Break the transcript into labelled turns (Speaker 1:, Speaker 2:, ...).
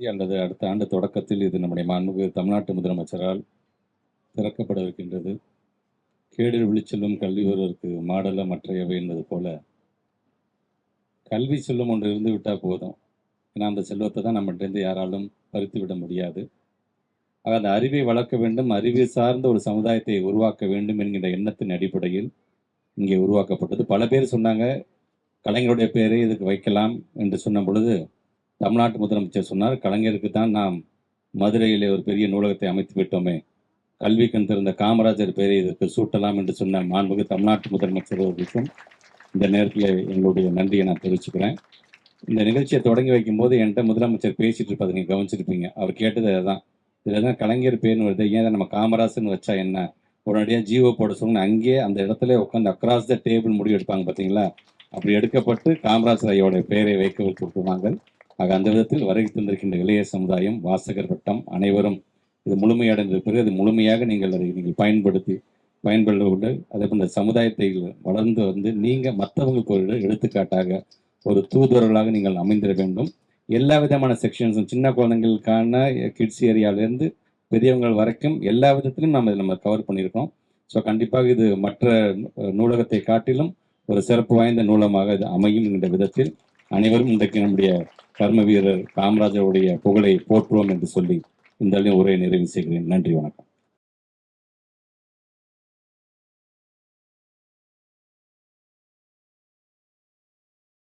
Speaker 1: அல்லது அடுத்த ஆண்டு தொடக்கத்தில் இது நம்முடைய மாண்புமிகு தமிழ்நாட்டு முதலமைச்சரால் திறக்கப்பட இருக்கின்றது கேடில் விழிச்செல்லும் கல்வி ஒருவருக்கு மாடல மற்றையவை என்பது போல கல்வி செல்வம் ஒன்று இருந்து விட்டால் போதும். ஏன்னா அந்த செல்வத்தை தான் நம்மகிட்டேருந்து யாராலும் பறித்து விட முடியாது. ஆக அந்த அறிவை வளர்க்க வேண்டும். அறிவை சார்ந்த ஒரு சமுதாயத்தை உருவாக்க வேண்டும் என்கின்ற எண்ணத்தின் அடிப்படையில் இங்கே உருவாக்கப்பட்டது. பல பேர் சொன்னாங்க கலைஞருடைய பெயரை இதுக்கு வைக்கலாம் என்று சொன்ன பொழுது தமிழ்நாட்டு முதலமைச்சர் சொன்னார் கலைஞருக்கு தான் நாம் மதுரையிலே ஒரு பெரிய நூலகத்தை அமைத்து விட்டோமே. கல்வி கண் திறந்த காமராஜர் பெயரை இதற்கு சூட்டலாம் என்று சொன்ன மாண்புக்கு தமிழ்நாட்டு முதலமைச்சர் அவர்களுக்கும் இந்த நேரத்தில் எங்களுடைய நன்றியை நான் தெரிவிச்சுக்கிறேன். இந்த நிகழ்ச்சியை தொடங்கி வைக்கும்போது என்கிட்ட முதலமைச்சர் பேசிட்டு இருப்பதை நீங்கள் கவனிச்சிருப்பீங்க. அவர் கேட்டது அதுதான். இதில் தான் கலைஞர் பேர்னு வருது. ஏன் நம்ம காமராஜர்னு வச்சா என்ன? உடனடியாக ஜீவோ போட சொன்னு அங்கேயே அந்த இடத்துல உட்காந்து அக்ராஸ் த டேபிள் முடிவு எடுப்பாங்க பார்த்தீங்களா அப்படி எடுக்கப்பட்டு காமராஜர் ஐயோட பெயரை வைக்க கொடுத்துருவாங்க ஆக அந்த விதத்தில் வருகை தந்திருக்கின்ற இளைய சமுதாயம் வாசகர் வட்டம் அனைவரும் இது முழுமையடைந்த பிறகு அது முழுமையாக நீங்கள் அதை நீங்கள் பயன்படுத்தி பயன்படுவது அதே போன்ற சமுதாயத்தை வளர்ந்து வந்து நீங்கள் மற்றவங்களுக்கு ஒரு எடுத்துக்காட்டாக ஒரு தூதுவர்களாக நீங்கள் அமைந்திட வேண்டும். எல்லா விதமான செக்ஷன்ஸும் சின்ன குழந்தைங்களுக்கான கிட்ஸ் ஏரியாவிலேருந்து பெரியவங்கள் வரைக்கும் எல்லா விதத்திலும் நம்ம இதை நம்ம கவர் பண்ணியிருக்கோம். ஸோ கண்டிப்பாக இது மற்ற நூலகத்தை காட்டிலும் ஒரு சிறப்பு வாய்ந்த நூலமாக இது அமையும் என்கின்ற விதத்தில் அனைவரும் இன்றைக்கு நம்முடைய கர்ம வீரர் காமராஜருடைய புகழை போற்றுவோம் என்று சொல்லி இந்த உரையை நிறைவு செய்கிறேன். நன்றி வணக்கம்.